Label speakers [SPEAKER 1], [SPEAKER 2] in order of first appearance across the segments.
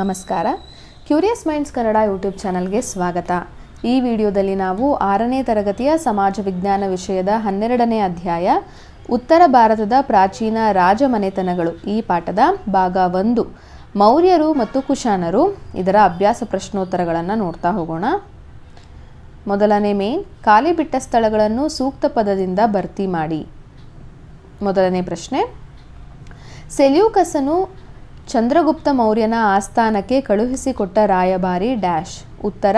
[SPEAKER 1] ನಮಸ್ಕಾರ. Curious minds Kannada YouTube ಚಾನಲ್ಗೆ ಸ್ವಾಗತ. ಈ ವಿಡಿಯೋದಲ್ಲಿ ನಾವು ಆರನೇ ತರಗತಿಯ ಸಮಾಜ ವಿಜ್ಞಾನ ವಿಷಯದ ಹನ್ನೆರಡನೇ ಅಧ್ಯಾಯ, ಉತ್ತರ ಭಾರತದ ಪ್ರಾಚೀನ ರಾಜಮನೆತನಗಳು ಈ ಪಾಠದ ಭಾಗ ಒಂದು. ಮೌರ್ಯರು ಮತ್ತು ಕುಶಾನರು, ಇದರ ಅಭ್ಯಾಸ ಪ್ರಶ್ನೋತ್ತರಗಳನ್ನು ನೋಡ್ತಾ ಹೋಗೋಣ. ಮೊದಲನೇ ಮೇನ್ ಖಾಲಿ ಬಿಟ್ಟ ಸ್ಥಳಗಳನ್ನು ಸೂಕ್ತ ಪದದಿಂದ ಭರ್ತಿ ಮಾಡಿ. ಮೊದಲನೇ ಪ್ರಶ್ನೆ, ಸೆಲ್ಯೂಕಸನು ಚಂದ್ರಗುಪ್ತ ಮೌರ್ಯನ ಆಸ್ಥಾನಕ್ಕೆ ಕಳುಹಿಸಿಕೊಟ್ಟ ರಾಯಭಾರಿ ಡ್ಯಾಶ್. ಉತ್ತರ,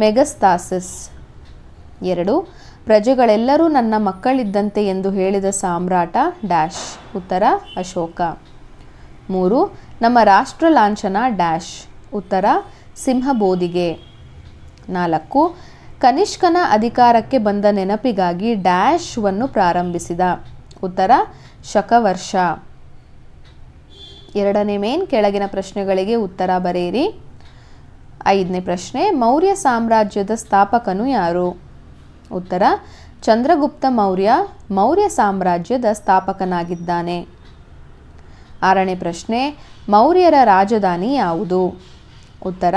[SPEAKER 1] ಮೆಗಸ್ತಾಸಿಸ್. ಎರಡು, ಪ್ರಜೆಗಳೆಲ್ಲರೂ ನನ್ನ ಮಕ್ಕಳಿದ್ದಂತೆ ಎಂದು ಹೇಳಿದ ಸಾಮ್ರಾಟ ಡ್ಯಾಶ್. ಉತ್ತರ, ಅಶೋಕ. ಮೂರು, ನಮ್ಮ ರಾಷ್ಟ್ರ ಲಾಂಛನ ಡ್ಯಾಶ್. ಉತ್ತರ, ಸಿಂಹಬೋಧಿಗೆ. ನಾಲ್ಕು, ಕನಿಷ್ಕನ ಅಧಿಕಾರಕ್ಕೆ ಬಂದ ನೆನಪಿಗಾಗಿ ಡ್ಯಾಶ್ವನ್ನು ಪ್ರಾರಂಭಿಸಿದ. ಉತ್ತರ, ಶಕವರ್ಷ. ಎರಡನೇ ಮೇನ್ ಕೆಳಗಿನ ಪ್ರಶ್ನೆಗಳಿಗೆ ಉತ್ತರ ಬರೆಯಿರಿ. ಐದನೇ ಪ್ರಶ್ನೆ, ಮೌರ್ಯ ಸಾಮ್ರಾಜ್ಯದ ಸ್ಥಾಪಕನು ಯಾರು? ಉತ್ತರ, ಚಂದ್ರಗುಪ್ತ ಮೌರ್ಯ ಮೌರ್ಯ ಸಾಮ್ರಾಜ್ಯದ ಸ್ಥಾಪಕನಾಗಿದ್ದಾನೆ. ಆರನೇ ಪ್ರಶ್ನೆ, ಮೌರ್ಯರ ರಾಜಧಾನಿ ಯಾವುದು? ಉತ್ತರ,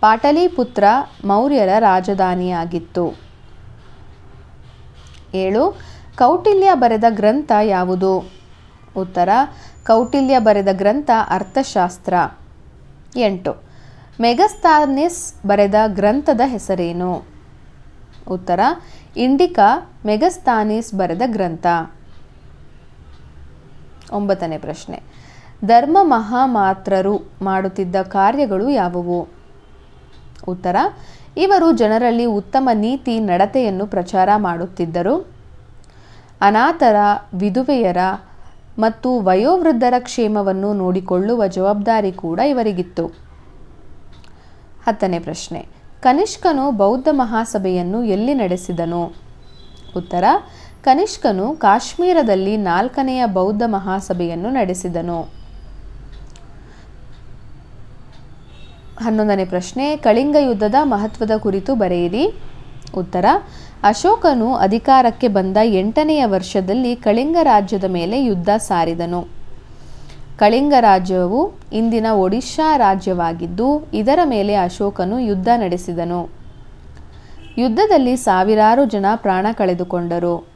[SPEAKER 1] ಪಾಟಲಿಪುತ್ರ ಮೌರ್ಯರ ರಾಜಧಾನಿಯಾಗಿತ್ತು. ಏಳು, ಕೌಟಿಲ್ಯ ಬರೆದ ಗ್ರಂಥ ಯಾವುದು? ಉತ್ತರ, ಕೌಟಿಲ್ಯ ಬರೆದ ಗ್ರಂಥ ಅರ್ಥಶಾಸ್ತ್ರ. ಎಂಟು ಮೆಗಸ್ತಾನಿಸ್ ಬರೆದ ಗ್ರಂಥದ ಹೆಸರೇನು? ಉತ್ತರ, ಇಂಡಿಕಾ ಮೆಗಸ್ತಾನಿಸ್ ಬರೆದ ಗ್ರಂಥ. ಒಂಬತ್ತನೇ ಪ್ರಶ್ನೆ, ಧರ್ಮ ಮಹಾಮಾತ್ರರು ಮಾಡುತ್ತಿದ್ದ ಕಾರ್ಯಗಳು ಯಾವುವು? ಉತ್ತರ, ಇವರು ಜನರಲ್ಲಿ ಉತ್ತಮ ನೀತಿ, ನಡತೆಯನ್ನು ಪ್ರಚಾರ ಮಾಡುತ್ತಿದ್ದರು. ಅನಾಥರ, ವಿಧವೆಯರ ಮತ್ತು ವಯೋವೃದ್ಧರ ಕ್ಷೇಮವನ್ನು ನೋಡಿಕೊಳ್ಳುವ ಜವಾಬ್ದಾರಿ ಕೂಡ ಇವರಿಗಿತ್ತು. ಹತ್ತನೇ ಪ್ರಶ್ನೆ, ಕನಿಷ್ಕನು ಬೌದ್ಧ ಮಹಾಸಭೆಯನ್ನು ಎಲ್ಲಿ ನಡೆಸಿದನು? ಉತ್ತರ, ಕನಿಷ್ಕನು ಕಾಶ್ಮೀರದಲ್ಲಿ ನಾಲ್ಕನೆಯ ಬೌದ್ಧ ಮಹಾಸಭೆಯನ್ನು ನಡೆಸಿದನು. ಹನ್ನೊಂದನೇ ಪ್ರಶ್ನೆ, ಕಳಿಂಗ ಯುದ್ಧದ ಮಹತ್ವದ ಕುರಿತು ಬರೆಯಿರಿ. ಉತ್ತರ, ಅಶೋಕನು ಅಧಿಕಾರಕ್ಕೆ ಬಂದ ಎಂಟನೆಯ ವರ್ಷದಲ್ಲಿ ಕಳಿಂಗ ರಾಜ್ಯದ ಮೇಲೆ ಯುದ್ಧ ಸಾರಿದನು. ಕಳಿಂಗ ರಾಜ್ಯವು ಇಂದಿನ ಒಡಿಶಾ ರಾಜ್ಯವಾಗಿದ್ದು, ಇದರ ಮೇಲೆ ಅಶೋಕನು ಯುದ್ಧ ನಡೆಸಿದನು. ಯುದ್ಧದಲ್ಲಿ ಸಾವಿರಾರು ಜನ ಪ್ರಾಣ ಕಳೆದುಕೊಂಡರು.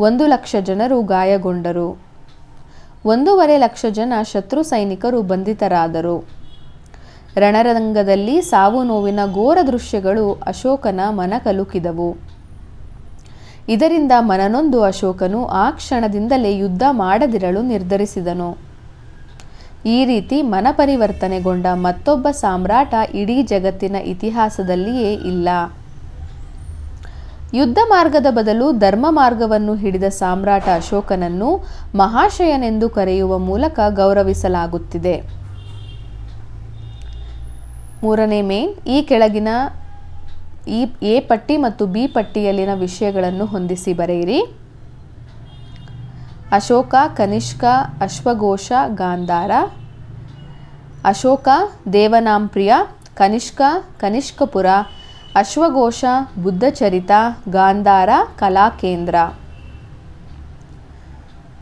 [SPEAKER 1] ಒಂದು ಲಕ್ಷ ಜನರು ಗಾಯಗೊಂಡರು. ಒಂದೂವರೆ ಲಕ್ಷ ಜನ ಶತ್ರು ಸೈನಿಕರು ಬಂಧಿತರಾದರು. ರಣರಂಗದಲ್ಲಿ ಸಾವು ನೋವಿನ ಘೋರ ದೃಶ್ಯಗಳು ಅಶೋಕನ ಮನ ಕಲುಕಿದವು. ಇದರಿಂದ ಮನನೊಂದು ಅಶೋಕನು ಆ ಕ್ಷಣದಿಂದಲೇ ಯುದ್ಧ ಮಾಡದಿರಲು ನಿರ್ಧರಿಸಿದನು. ಈ ರೀತಿ ಮನಪರಿವರ್ತನೆಗೊಂಡ ಮತ್ತೊಬ್ಬ ಸಾಮ್ರಾಟ ಇಡೀ ಜಗತ್ತಿನ ಇತಿಹಾಸದಲ್ಲಿಯೇ ಇಲ್ಲ. ಯುದ್ಧ ಮಾರ್ಗದ ಬದಲು ಧರ್ಮ ಮಾರ್ಗವನ್ನು ಹಿಡಿದ ಸಾಮ್ರಾಟ ಅಶೋಕನನ್ನು ಮಹಾಶಯನೆಂದು ಕರೆಯುವ ಮೂಲಕ ಗೌರವಿಸಲಾಗುತ್ತಿದೆ. ಮೂರನೇ ಮೇನ್, ಈ ಕೆಳಗಿನ ಈ ಎ ಪಟ್ಟಿ ಮತ್ತು ಬಿ ಪಟ್ಟಿಯಲ್ಲಿನ ವಿಷಯಗಳನ್ನು ಹೊಂದಿಸಿ ಬರೆಯಿರಿ. ಅಶೋಕ, ಕನಿಷ್ಕ, ಅಶ್ವಘೋಷ, ಗಾಂಧಾರ. ಅಶೋಕ, ದೇವನಾಂಪ್ರಿಯ, ಕನಿಷ್ಕ, ಕನಿಷ್ಕಪುರ. ಅಶ್ವಘೋಷ, ಬುದ್ಧಚರಿತ, ಗಾಂಧಾರ, ಕಲಾಕೇಂದ್ರ.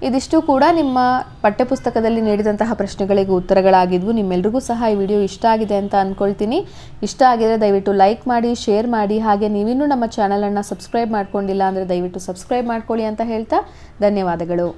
[SPEAKER 1] ಇದಿಷ್ಟು ಕೂಡ ನಿಮ್ಮ ಪಠ್ಯಪುಸ್ತಕದಲ್ಲಿ ನೀಡಿದಂತಹ ಪ್ರಶ್ನೆಗಳಿಗೆ ಉತ್ತರಗಳಾಗಿದ್ವು. ನಿಮ್ಮೆಲ್ರಿಗೂ ಸಹ ಈ ವಿಡಿಯೋ ಇಷ್ಟ ಆಗಿದೆ ಅಂತ ಅಂದ್ಕೊಳ್ತೀನಿ ಇಷ್ಟ ಆಗಿದರೆ ದಯವಿಟ್ಟು ಲೈಕ್ ಮಾಡಿ, ಶೇರ್ ಮಾಡಿ. ಹಾಗೆ ನೀವಿನ್ನೂ ನಮ್ಮ ಚಾನಲನ್ನು ಸಬ್ಸ್ಕ್ರೈಬ್ ಮಾಡ್ಕೊಂಡಿಲ್ಲ ಅಂದರೆ ದಯವಿಟ್ಟು ಸಬ್ಸ್ಕ್ರೈಬ್ ಮಾಡ್ಕೊಳ್ಳಿ ಅಂತ ಹೇಳ್ತಾ ಧನ್ಯವಾದಗಳು.